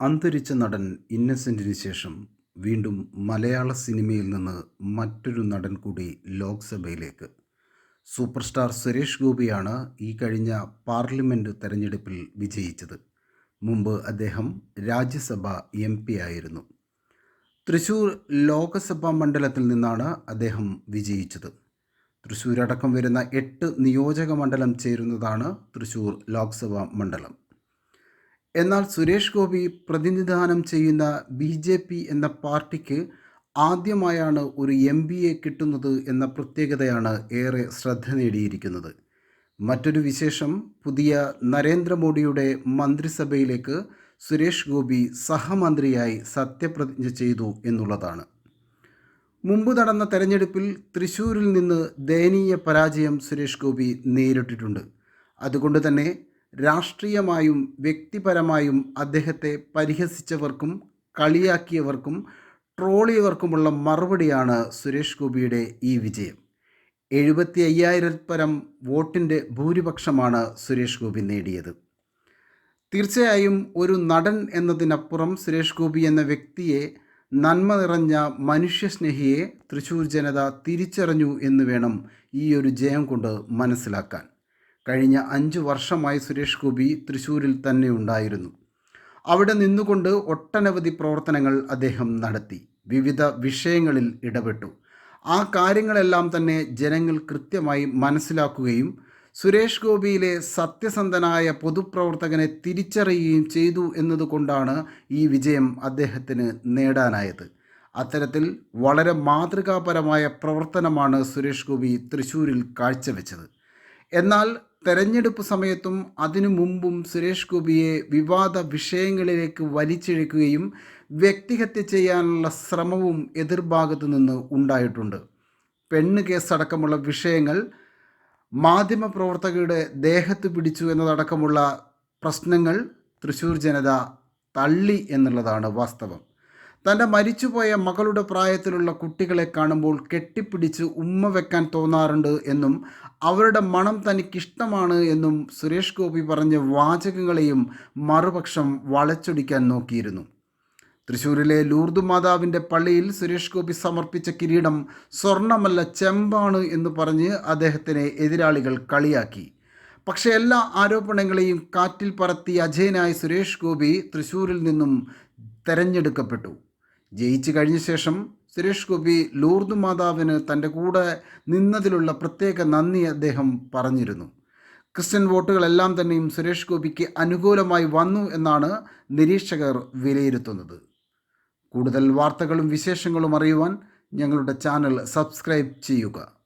അന്തരിച്ച നടൻ ഇന്നസെന്റിന് ശേഷം വീണ്ടും മലയാള സിനിമയിൽ നിന്ന് മറ്റൊരു നടൻ കൂടി ലോക്സഭയിലേക്ക്. സൂപ്പർ സ്റ്റാർ സുരേഷ് ഗോപിയാണ് ഈ കഴിഞ്ഞ പാർലമെന്റ് തെരഞ്ഞെടുപ്പിൽ വിജയിച്ചത്. മുമ്പ് അദ്ദേഹം രാജ്യസഭ എം പി ആയിരുന്നു. തൃശൂർ ലോക്സഭാ മണ്ഡലത്തിൽ നിന്നാണ് അദ്ദേഹം വിജയിച്ചത്. തൃശ്ശൂരടക്കം വരുന്ന എട്ട് നിയോജക മണ്ഡലം ചേരുന്നതാണ് തൃശ്ശൂർ ലോക്സഭാ മണ്ഡലം. എന്നാൽ സുരേഷ് ഗോപി പ്രതിനിധാനം ചെയ്യുന്ന ബി ജെ പി എന്ന പാർട്ടിക്ക് ആദ്യമായാണ് ഒരു എം ബി എ കിട്ടുന്നത് എന്ന പ്രത്യേകതയാണ് ഏറെ ശ്രദ്ധ നേടിയിരിക്കുന്നത്. മറ്റൊരു വിശേഷം പുതിയ നരേന്ദ്രമോദിയുടെ മന്ത്രിസഭയിലേക്ക് സുരേഷ് ഗോപി സഹമന്ത്രിയായി സത്യപ്രതിജ്ഞ ചെയ്തു എന്നുള്ളതാണ്. മുമ്പ് നടന്ന തെരഞ്ഞെടുപ്പിൽ തൃശൂരിൽ നിന്ന് ദയനീയ പരാജയം സുരേഷ് ഗോപി നേരിട്ടിട്ടുണ്ട്. അതുകൊണ്ട് തന്നെ രാഷ്ട്രീയമായും വ്യക്തിപരമായും അദ്ദേഹത്തെ പരിഹസിച്ചവർക്കും കളിയാക്കിയവർക്കും ട്രോളിയവർക്കുമുള്ള മറുപടിയാണ് സുരേഷ് ഗോപിയുടെ ഈ വിജയം. എഴുപത്തി അയ്യായിരപ്പരം വോട്ടിന്റെ ഭൂരിപക്ഷമാണ് സുരേഷ് ഗോപി നേടിയത്. തീർച്ചയായും ഒരു നടൻ എന്നതിനപ്പുറം സുരേഷ് ഗോപി എന്ന വ്യക്തിയെ നന്മ നിറഞ്ഞ മനുഷ്യസ്നേഹിയെ തൃശ്ശൂർ ജനത തിരിച്ചറിഞ്ഞു എന്ന് വേണം ഈ ഒരു ജയം കൊണ്ട് മനസ്സിലാക്കാൻ. കഴിഞ്ഞ അഞ്ച് വർഷമായി സുരേഷ് ഗോപി തൃശ്ശൂരിൽ തന്നെ ഉണ്ടായിരുന്നു. അവിടെ നിന്നുകൊണ്ട് ഒട്ടനവധി പ്രവർത്തനങ്ങൾ അദ്ദേഹം നടത്തി. വിവിധ വിഷയങ്ങളിൽ ഇടപെട്ടു. ആ കാര്യങ്ങളെല്ലാം തന്നെ ജനങ്ങൾ കൃത്യമായി മനസ്സിലാക്കുകയും സുരേഷ് ഗോപിയിലെ സത്യസന്ധനായ പൊതുപ്രവർത്തകനെ തിരിച്ചറിയുകയും ചെയ്തു എന്നതുകൊണ്ടാണ് ഈ വിജയം അദ്ദേഹത്തിന് നേടാനായത്. അത്തരത്തിൽ വളരെ മാതൃകാപരമായ പ്രവർത്തനമാണ് സുരേഷ് ഗോപി തൃശ്ശൂരിൽ കാഴ്ചവെച്ചത്. എന്നാൽ തെരഞ്ഞെടുപ്പ് സമയത്തും അതിനു മുമ്പും സുരേഷ് ഗോപിയെ വിവാദ വിഷയങ്ങളിലേക്ക് വലിച്ചിഴക്കുകയും വ്യക്തിഹത്യ ചെയ്യാനുള്ള ശ്രമവും എതിർഭാഗത്തു നിന്ന് ഉണ്ടായിട്ടുണ്ട്. പെണ്ണ് കേസടക്കമുള്ള വിഷയങ്ങൾ മാധ്യമപ്രവർത്തകരുടെ ദേഹത്ത് പിടിച്ചു എന്നതടക്കമുള്ള പ്രശ്നങ്ങൾ തൃശ്ശൂർ ജനത തള്ളി എന്നുള്ളതാണ് വാസ്തവം. തന്റെ മരിച്ചുപോയ മകളുടെ പ്രായത്തിലുള്ള കുട്ടികളെ കാണുമ്പോൾ കെട്ടിപ്പിടിച്ച് ഉമ്മ വെക്കാൻ തോന്നാറുണ്ട് എന്നും അവരുടെ മണം തനിക്കിഷ്ടമാണ് എന്നും സുരേഷ് ഗോപി പറഞ്ഞ വാചകങ്ങളെയും മറുപക്ഷം വളച്ചൊടിക്കാൻ നോക്കിയിരുന്നു. തൃശ്ശൂരിലെ ലൂർദു മാതാവിന്റെ പള്ളിയിൽ സുരേഷ് ഗോപി സമർപ്പിച്ച കിരീടം സ്വർണമല്ല ചെമ്പാണ് എന്ന് പറഞ്ഞ് അദ്ദേഹത്തിനെ എതിരാളികൾ കളിയാക്കി. പക്ഷേ എല്ലാ ആരോപണങ്ങളെയും കാറ്റിൽ പറത്തി അജയനായ സുരേഷ് ഗോപി തൃശ്ശൂരിൽ നിന്നും തെരഞ്ഞെടുക്കപ്പെട്ടു. ജയിച്ചു കഴിഞ്ഞ ശേഷം സുരേഷ് ഗോപി ലൂർദ് മാതാവിന് തന്റെ കൂടെ നിന്നതിലുള്ള പ്രത്യേക നന്ദി അദ്ദേഹം പറഞ്ഞിരുന്നു. ക്രിസ്ത്യൻ വോട്ടുകളെല്ലാം തന്നെയും സുരേഷ് ഗോപിക്ക് അനുകൂലമായി വന്നു എന്നാണ് നിരീക്ഷകർ വിലയിരുത്തുന്നത്. കൂടുതൽ വാർത്തകളും വിശേഷങ്ങളും അറിയുവാൻ ഞങ്ങളുടെ ചാനൽ സബ്സ്ക്രൈബ് ചെയ്യുക.